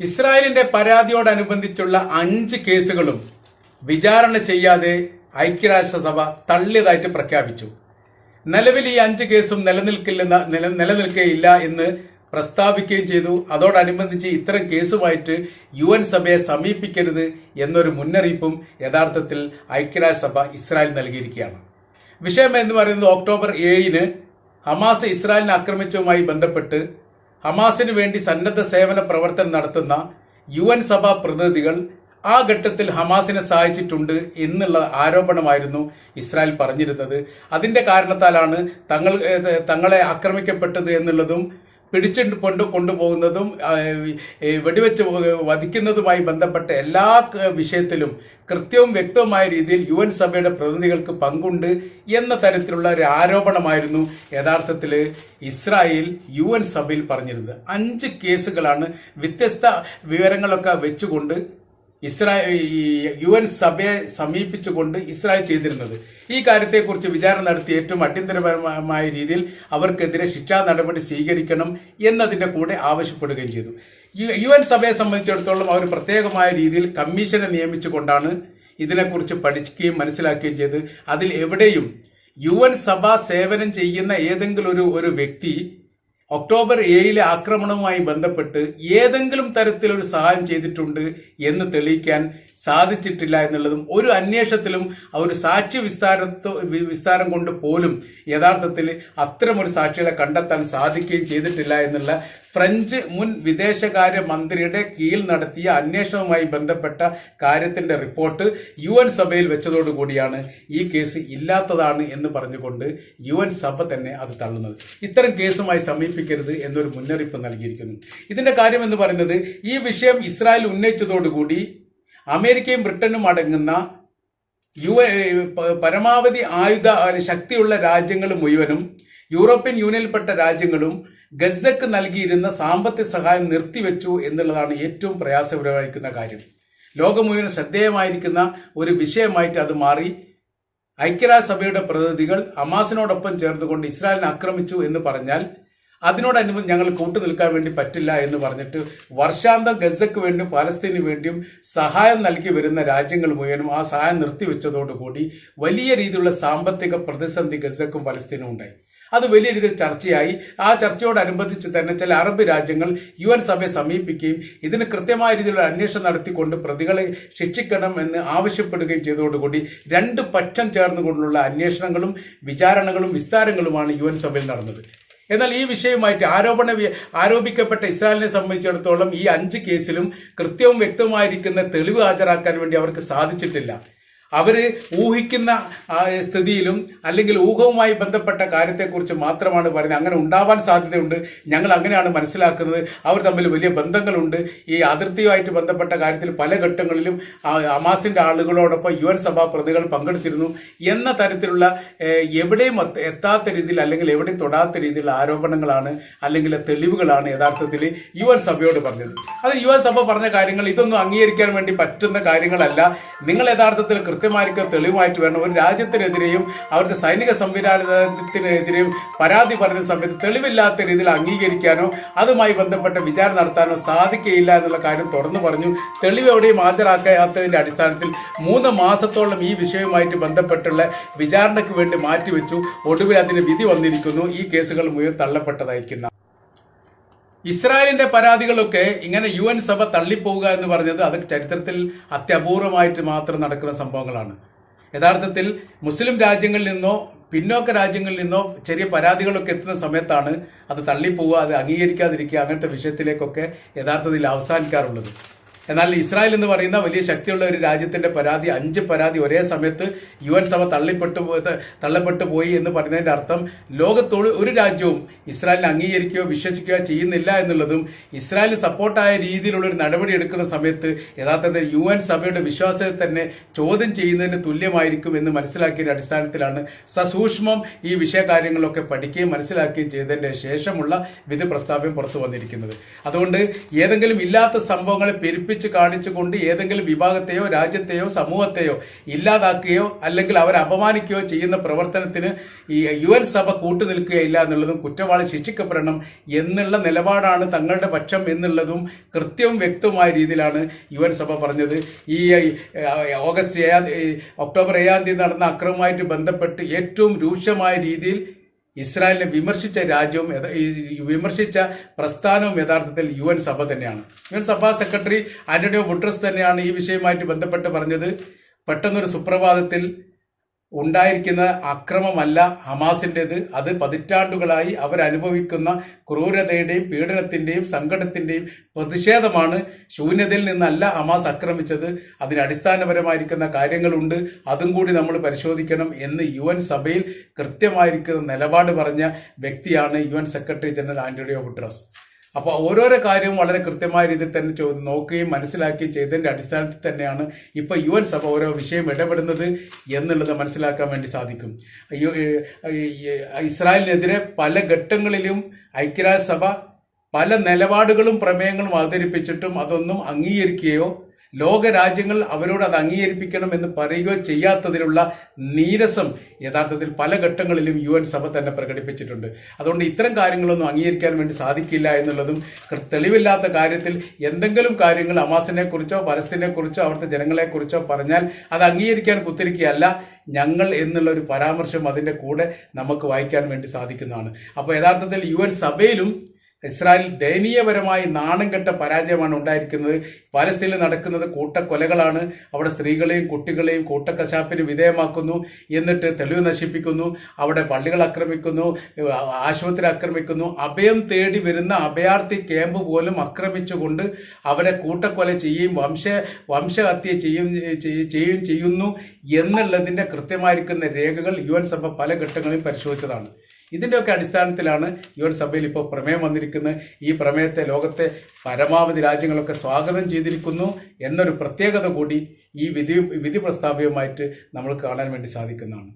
ഇസ്രായേലിന്റെ പരാതിയോടനുബന്ധിച്ചുള്ള അഞ്ച് കേസുകളും വിചാരണ ചെയ്യാതെ ഐക്യരാഷ്ട്രസഭ തള്ളിയതായിട്ട് പ്രഖ്യാപിച്ചു. നിലവിൽ ഈ അഞ്ച് കേസും നിലനിൽക്കില്ലെന്ന നില നിലനിൽക്കുകയില്ല എന്ന് പ്രസ്താവിക്കുകയും ചെയ്തു. അതോടനുബന്ധിച്ച് ഇത്തരം കേസുമായിട്ട് യു എൻ സഭയെ സമീപിക്കരുത് എന്നൊരു മുന്നറിയിപ്പും യഥാർത്ഥത്തിൽ ഐക്യരാഷ്ട്രസഭ ഇസ്രായേൽ നൽകിയിരിക്കുകയാണ്. വിഷയം എന്ന് പറയുന്നത് ഒക്ടോബർ ഏഴിന് ഹമാസ് ഇസ്രായേലിനെ ആക്രമിച്ചതുമായി ബന്ധപ്പെട്ട് ഹമാസിന് വേണ്ടി സന്നദ്ധ സേവന പ്രവർത്തനം നടത്തുന്ന യു എൻ സഭാ പ്രതിനിധികൾ ആ ഘട്ടത്തിൽ ഹമാസിനെ സഹായിച്ചിട്ടുണ്ട് എന്നുള്ള ആരോപണമായിരുന്നു ഇസ്രായേൽ പറഞ്ഞിരുന്നത്. അതിന്റെ കാരണത്താലാണ് തങ്ങൾ തങ്ങളെ ആക്രമിക്കപ്പെട്ടത് എന്നുള്ളതും പിടിച്ചു കൊണ്ട് കൊണ്ടുപോകുന്നതും വെടിവെച്ച് വധിക്കുന്നതുമായി ബന്ധപ്പെട്ട എല്ലാ വിഷയത്തിലും കൃത്യവും വ്യക്തവുമായ രീതിയിൽ യു എൻ സഭയുടെ പ്രതിനിധികൾക്ക് പങ്കുണ്ട് എന്ന തരത്തിലുള്ള ഒരു ആരോപണമായിരുന്നു യഥാർത്ഥത്തിൽ ഇസ്രായേൽ യു എൻ സഭയിൽ പറഞ്ഞിരുന്നത്. അഞ്ച് കേസുകളാണ് വ്യത്യസ്ത വിവരങ്ങളൊക്കെ വെച്ചുകൊണ്ട് ഇസ്രായേൽ യു എൻ സഭയെ സമീപിച്ചുകൊണ്ട് ഇസ്രായേൽ ചെയ്തിരുന്നത്. ഈ കാര്യത്തെക്കുറിച്ച് വിചാരണ നടത്തി ഏറ്റവും അടിയന്തരപരമായ രീതിയിൽ അവർക്കെതിരെ ശിക്ഷാ നടപടി സ്വീകരിക്കണം എന്നതിന്റെ കൂടെ ആവശ്യപ്പെടുകയും ചെയ്തു. യു എൻ സഭയെ സംബന്ധിച്ചിടത്തോളം അവർ പ്രത്യേകമായ രീതിയിൽ കമ്മീഷനെ നിയമിച്ചുകൊണ്ടാണ് ഇതിനെക്കുറിച്ച് പഠിക്കുകയും മനസ്സിലാക്കുകയും ചെയ്ത്. അതിൽ എവിടെയും യു എൻ സഭ സേവനം ചെയ്യുന്ന ഏതെങ്കിലും ഒരു ഒരു വ്യക്തി ഒക്ടോബർ ഏഴിലെ ആക്രമണവുമായി ബന്ധപ്പെട്ട് ഏതെങ്കിലും തരത്തിൽ ഒരു സഹായം ചെയ്തിട്ടുണ്ട് എന്ന് തെളിയിക്കാൻ സാധിച്ചിട്ടില്ല എന്നുള്ളതും ഒരു അന്വേഷണത്തിലും ആ ഒരു സാക്ഷ്യ വിസ്താരത്തോ വിസ്താരം കൊണ്ട് പോലും യഥാർത്ഥത്തിൽ അത്തരമൊരു സാക്ഷികളെ കണ്ടെത്താൻ സാധിക്കുകയും ചെയ്തിട്ടില്ല എന്നുള്ള ഫ്രഞ്ച് മുൻ വിദേശകാര്യ മന്ത്രിയുടെ കീഴിൽ നടത്തിയ അന്വേഷണവുമായി ബന്ധപ്പെട്ട കാര്യത്തിന്റെ റിപ്പോർട്ട് യു എൻ സഭയിൽ വെച്ചതോടുകൂടിയാണ് ഈ കേസ് ഇല്ലാത്തതാണ് എന്ന് പറഞ്ഞുകൊണ്ട് യു എൻ സഭ തന്നെ അത് തള്ളുന്നത്. ഇത്തരം കേസുമായി സമീപിക്കരുത് എന്നൊരു മുന്നറിയിപ്പ് നൽകിയിരിക്കുന്നു. ഇതിന്റെ കാര്യം എന്ന് പറയുന്നത് ഈ വിഷയം ഇസ്രായേൽ ഉന്നയിച്ചതോടുകൂടി അമേരിക്കയും ബ്രിട്ടനും അടങ്ങുന്ന യു പരമാവധി ആയുധ ശക്തിയുള്ള രാജ്യങ്ങൾ മുഴുവനും യൂറോപ്യൻ യൂണിയനിൽപ്പെട്ട രാജ്യങ്ങളും ഗസക്ക് നൽകിയിരുന്ന സാമ്പത്തിക സഹായം നിർത്തിവെച്ചു എന്നുള്ളതാണ് ഏറ്റവും പ്രയാസപരമായിരിക്കുന്ന കാര്യം. ലോകം മുഴുവൻ ശ്രദ്ധേയമായിരിക്കുന്ന ഒരു വിഷയമായിട്ട് അത് മാറി. ഐക്യരാജ്യസഭയുടെ പ്രതിനിധികൾ ഹമാസിനോടൊപ്പം ചേർന്നുകൊണ്ട് ഇസ്രായേലിനെ ആക്രമിച്ചു എന്ന് പറഞ്ഞാൽ അതിനോടനുബന്ധം ഞങ്ങൾ കൂട്ടു നിൽക്കാൻ വേണ്ടി പറ്റില്ല എന്ന് പറഞ്ഞിട്ട് വർഷാന്തം ഗസക്ക് വേണ്ടിയും പാലസ്തീനു വേണ്ടിയും സഹായം നൽകി വരുന്ന രാജ്യങ്ങൾ മുഴുവനും ആ സഹായം നിർത്തിവെച്ചതോടുകൂടി വലിയ രീതിയിലുള്ള സാമ്പത്തിക പ്രതിസന്ധി ഗസക്കും പലസ്തീനും ഉണ്ടായി. അത് വലിയ രീതിയിൽ ചർച്ചയായി. ആ ചർച്ചയോടനുബന്ധിച്ച് തന്നെ ചില അറബ് രാജ്യങ്ങൾ യു എൻ സഭയെ സമീപിക്കുകയും ഇതിന് കൃത്യമായ രീതിയിലുള്ള അന്വേഷണം നടത്തിക്കൊണ്ട് പ്രതികളെ ശിക്ഷിക്കണം എന്ന് ആവശ്യപ്പെടുകയും ചെയ്തതോടുകൂടി രണ്ട് പക്ഷം ചേർന്നുകൊണ്ടുള്ള അന്വേഷണങ്ങളും വിചാരണകളും വിസ്താരങ്ങളുമാണ് യു എൻ സഭയിൽ നടന്നത്. എന്നാൽ ഈ വിഷയവുമായിട്ട് ആരോപണ ആരോപിക്കപ്പെട്ട ഇസ്രായേലിനെ സംബന്ധിച്ചിടത്തോളം ഈ അഞ്ച് കേസിലും കൃത്യവും വ്യക്തമായിരിക്കുന്ന തെളിവ് ഹാജരാക്കാൻ വേണ്ടി അവർക്ക് സാധിച്ചിട്ടില്ല. അവർ ഊഹിക്കുന്ന സ്ഥിതിയിലും അല്ലെങ്കിൽ ഊഹവുമായി ബന്ധപ്പെട്ട കാര്യത്തെക്കുറിച്ച് മാത്രമാണ് പറയുന്നത്. അങ്ങനെ ഉണ്ടാവാൻ സാധ്യതയുണ്ട്. ഞങ്ങൾ അങ്ങനെയാണ് മനസ്സിലാക്കുന്നത്. അവർ തമ്മിൽ വലിയ ബന്ധങ്ങളുണ്ട്. ഈ അതിർത്തിയുമായിട്ട് ബന്ധപ്പെട്ട കാര്യത്തിൽ പല ഘട്ടങ്ങളിലും അമാസിന്റെ ആളുകളോടൊപ്പം യു എൻ സഭാ പ്രതികൾ പങ്കെടുത്തിരുന്നു എന്ന തരത്തിലുള്ള എവിടെയും എത്താത്ത രീതിയിൽ അല്ലെങ്കിൽ എവിടെയും തൊടാത്ത രീതിയിലുള്ള ആരോപണങ്ങളാണ് അല്ലെങ്കിൽ തെളിവുകളാണ് യഥാർത്ഥത്തിൽ യു എൻ സഭയോട് പറഞ്ഞത്. അത് യു എൻ സഭ പറഞ്ഞ കാര്യങ്ങൾ ഇതൊന്നും അംഗീകരിക്കാൻ വേണ്ടി പറ്റുന്ന കാര്യങ്ങളല്ല. നിങ്ങൾ യഥാർത്ഥത്തിൽ കൃത്യമായിരിക്കും തെളിവുമായിട്ട് വേണം. ഒരു രാജ്യത്തിനെതിരെയും അവരുടെ സൈനിക സംവിധാനത്തിനെതിരെയും പരാതി പറഞ്ഞ സമയത്ത് തെളിവില്ലാത്ത രീതിയിൽ അംഗീകരിക്കാനോ അതുമായി ബന്ധപ്പെട്ട വിചാരണ നടത്താനോ സാധിക്കുകയില്ല എന്നുള്ള കാര്യം തുറന്നു പറഞ്ഞു. തെളിവ് എവിടെയും ഹാജരാക്കാത്തതിന്റെ അടിസ്ഥാനത്തിൽ മൂന്ന് മാസത്തോളം ഈ വിഷയവുമായിട്ട് ബന്ധപ്പെട്ടുള്ള വിചാരണയ്ക്ക് വേണ്ടി മാറ്റിവെച്ചു. ഒടുവിൽ അതിന് വിധി വന്നിരിക്കുന്നു. ഈ കേസുകൾ മുഴുവൻ തള്ളപ്പെട്ടതായിരിക്കുന്ന ഇസ്രായേലിന്റെ പരാതികളൊക്കെ ഇങ്ങനെ യു എൻ സഭ തള്ളിപ്പോവുക എന്ന് പറഞ്ഞത് അത് ചരിത്രത്തിൽ അത്യപൂർവമായിട്ട് മാത്രം നടക്കുന്ന സംഭവങ്ങളാണ്. യഥാർത്ഥത്തിൽ മുസ്ലിം രാജ്യങ്ങളിൽ നിന്നോ പിന്നോക്ക രാജ്യങ്ങളിൽ നിന്നോ ചെറിയ പരാതികളൊക്കെ എത്തുന്ന സമയത്താണ് അത് തള്ളിപ്പോവുക അത് അംഗീകരിക്കാതിരിക്കുക അങ്ങനത്തെ വിഷയത്തിലേക്കൊക്കെ യഥാർത്ഥത്തിൽ അവസാനിക്കാറുള്ളത്. എന്നാൽ ഇസ്രായേൽ എന്ന് പറയുന്ന വലിയ ശക്തിയുള്ള ഒരു രാജ്യത്തിന്റെ പരാതി അഞ്ച് പരാതി ഒരേ സമയത്ത് യു എൻ സഭ തള്ളിപ്പെട്ടു തള്ളപ്പെട്ടു പോയി എന്ന് പറയുന്നതിന്റെ അർത്ഥം ലോകത്തോട് ഒരു രാജ്യവും ഇസ്രായേലിനെ അംഗീകരിക്കുകയോ വിശ്വസിക്കുകയോ ചെയ്യുന്നില്ല എന്നുള്ളതും ഇസ്രായേൽ സപ്പോർട്ടായ രീതിയിലുള്ള ഒരു നടപടി എടുക്കുന്ന സമയത്ത് യഥാർത്ഥത്തിൽ യു എൻ സഭയുടെ വിശ്വാസത്തെ തന്നെ ചോദ്യം ചെയ്യുന്നതിന് തുല്യമായിരിക്കും എന്ന് മനസ്സിലാക്കിയ അടിസ്ഥാനത്തിലാണ് സസൂക്ഷ്മം ഈ വിഷയകാര്യങ്ങളൊക്കെ പഠിക്കുകയും മനസ്സിലാക്കുകയും ചെയ്തതിന്റെ ശേഷമുള്ള വിധി പ്രസ്താവ്യം പുറത്തു വന്നിരിക്കുന്നത്. അതുകൊണ്ട് ഏതെങ്കിലും ഇല്ലാത്ത സംഭവങ്ങളെ പെരുപ്പിച്ച് ഉപയോഗിച്ച് കാണിച്ചുകൊണ്ട് ഏതെങ്കിലും വിഭാഗത്തെയോ രാജ്യത്തെയോ സമൂഹത്തെയോ ഇല്ലാതാക്കുകയോ അല്ലെങ്കിൽ അവരെ അപമാനിക്കുകയോ ചെയ്യുന്ന പ്രവർത്തനത്തിന് ഈ യു എൻ സഭ കൂട്ടുനിൽക്കുകയില്ല എന്നുള്ളതും കുറ്റവാളി ശിക്ഷിക്കപ്പെടണം എന്നുള്ള നിലപാടാണ് തങ്ങളുടെ പക്ഷം എന്നുള്ളതും കൃത്യവും വ്യക്തവുമായ രീതിയിലാണ് യു എൻ സഭ പറഞ്ഞത്. ഈ ഓഗസ്റ്റ് ഏഴാം ഒക്ടോബർ ഏഴാം തീയതി നടന്ന അക്രമവുമായിട്ട് ബന്ധപ്പെട്ട് ഏറ്റവും രൂക്ഷമായ രീതിയിൽ ഇസ്രായേലിനെ വിമർശിച്ച രാജ്യവും വിമർശിച്ച പ്രസ്ഥാനവും യഥാർത്ഥത്തിൽ യു എൻ സഭ തന്നെയാണ്. യു എൻ സഭാ സെക്രട്ടറി ആന്റണിയോ ബുട്രസ് തന്നെയാണ് ഈ വിഷയവുമായിട്ട് ബന്ധപ്പെട്ട് പറഞ്ഞത്. പെട്ടെന്നൊരു സുപ്രഭാതത്തിൽ ഉണ്ടായിരിക്കുന്ന അക്രമമല്ല ഹമാസിന്റെത് അത് പതിറ്റാണ്ടുകളായി അവരനുഭവിക്കുന്ന ക്രൂരതയുടെയും പീഡനത്തിന്റെയും സങ്കടത്തിന്റെയും പ്രതിഷേധമാണ് ശൂന്യതയിൽ നിന്നല്ല ഹമാസ് ആക്രമിച്ചത് അതിന് അടിസ്ഥാനപരമായിരിക്കുന്ന കാര്യങ്ങളുണ്ട്. അതും കൂടി നമ്മൾ പരിശോധിക്കണം എന്ന് യു എൻ സഭയിൽ കൃത്യമായിരിക്കുന്ന നിലപാട് പറഞ്ഞ വ്യക്തിയാണ് U N secretary general Antonio Guterres അപ്പോൾ ഓരോരോ കാര്യവും വളരെ കൃത്യമായ രീതിയിൽ തന്നെ നോക്കുകയും മനസ്സിലാക്കുകയും ചെയ്തതിന്റെ അടിസ്ഥാനത്തിൽ തന്നെയാണ് ഇപ്പോൾ യു എൻ സഭ ഓരോ വിഷയം ഇടപെടുന്നത് എന്നുള്ളത് മനസ്സിലാക്കാൻ വേണ്ടി സാധിക്കും. ഇസ്രായേലിനെതിരെ പല ഘട്ടങ്ങളിലും ഐക്യരാജ്യസഭ പല നിലപാടുകളും പ്രമേയങ്ങളും അവതരിപ്പിച്ചിട്ടും അതൊന്നും അംഗീകരിക്കുകയോ ലോക രാജ്യങ്ങൾ അവരോട് അത് അംഗീകരിപ്പിക്കണം എന്ന് പറയുകയോ ചെയ്യാത്തതിലുള്ള നീരസം യഥാർത്ഥത്തിൽ പല ഘട്ടങ്ങളിലും യു സഭ തന്നെ പ്രകടിപ്പിച്ചിട്ടുണ്ട്. അതുകൊണ്ട് ഇത്തരം കാര്യങ്ങളൊന്നും അംഗീകരിക്കാൻ വേണ്ടി സാധിക്കില്ല എന്നുള്ളതും തെളിവില്ലാത്ത കാര്യത്തിൽ എന്തെങ്കിലും കാര്യങ്ങൾ അമാസിനെ കുറിച്ചോ പലസ്തീനെ കുറിച്ചോ അവിടുത്തെ ജനങ്ങളെ കുറിച്ചോ പറഞ്ഞാൽ അത് അംഗീകരിക്കാൻ കുത്തിരിക്കുകയല്ല. ഞങ്ങൾ എന്നുള്ള ഒരു പരാമർശം അതിന്റെ കൂടെ നമുക്ക് വായിക്കാൻ വേണ്ടി സാധിക്കുന്നതാണ്. അപ്പോൾ യഥാർത്ഥത്തിൽ യു സഭയിലും ഇസ്രായേൽ ദയനീയപരമായി നാണം കെട്ട പരാജയമാണ് ഉണ്ടായിരിക്കുന്നത്. പാലസ്തീനിൽ നടക്കുന്നത് കൂട്ടക്കൊലകളാണ്. അവിടെ സ്ത്രീകളെയും കുട്ടികളെയും കൂട്ടക്കശാപ്പിന് വിധേയമാക്കുന്നു. എന്നിട്ട് തെളിവ് നശിപ്പിക്കുന്നു. അവിടെ പള്ളികൾ ആക്രമിക്കുന്നു. ആശുപത്രി ആക്രമിക്കുന്നു. അഭയം തേടി വരുന്ന അഭയാർത്ഥി ക്യാമ്പ് പോലും ആക്രമിച്ചുകൊണ്ട് അവരെ കൂട്ടക്കൊല ചെയ്യുകയും വംശ വംശഹത്യ ചെയ്യും ചെയ്യ- ചെയ്യുകയും ചെയ്യുന്നു എന്നുള്ളതിന്റെ കൃത്യമായിരിക്കുന്ന രേഖകൾ യു എൻ സഭ പല ഘട്ടങ്ങളിൽ പരിശോധിച്ചതാണ്. ഇതിന്റെയൊക്കെ അടിസ്ഥാനത്തിലാണ് ഈ ഒരു സഭയിൽ ഇപ്പോൾ പ്രമേയം വന്നിരിക്കുന്നത്. ഈ പ്രമേയത്തെ ലോകത്തെ പരമാവധി രാജ്യങ്ങളൊക്കെ സ്വാഗതം ചെയ്തിരിക്കുന്നു എന്നൊരു പ്രത്യേകത കൂടി ഈ വിധി വിധി പ്രസ്താവ്യവുമായിട്ട് നമ്മൾ കാണാൻ വേണ്ടി സാധിക്കുന്നതാണ്.